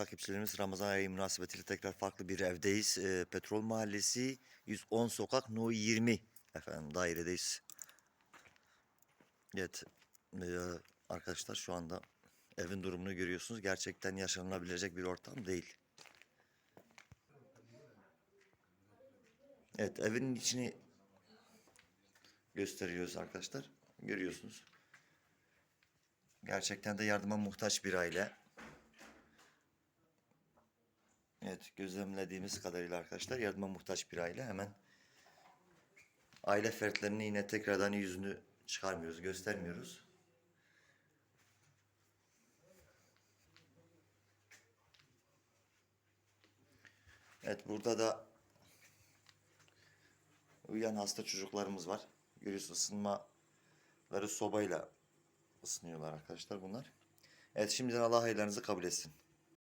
takipçilerimiz Ramazan ayı münasebetiyle tekrar farklı bir evdeyiz. Ee, Petrol Mahallesi 110 sokak No 20 efendim dairedeyiz. Evet ee, arkadaşlar şu anda evin durumunu görüyorsunuz. Gerçekten yaşanılabilecek bir ortam değil. Evet evin içini gösteriyoruz arkadaşlar. Görüyorsunuz. Gerçekten de yardıma muhtaç bir aile. Evet gözlemlediğimiz kadarıyla arkadaşlar yardıma muhtaç bir aile. Hemen aile fertlerini yine tekrardan yüzünü çıkarmıyoruz, göstermiyoruz. Evet burada da uyuyan hasta çocuklarımız var. Görüyorsunuz ısınmaları sobayla ısınıyorlar arkadaşlar bunlar. Evet şimdiden Allah hayırlarınızı kabul etsin.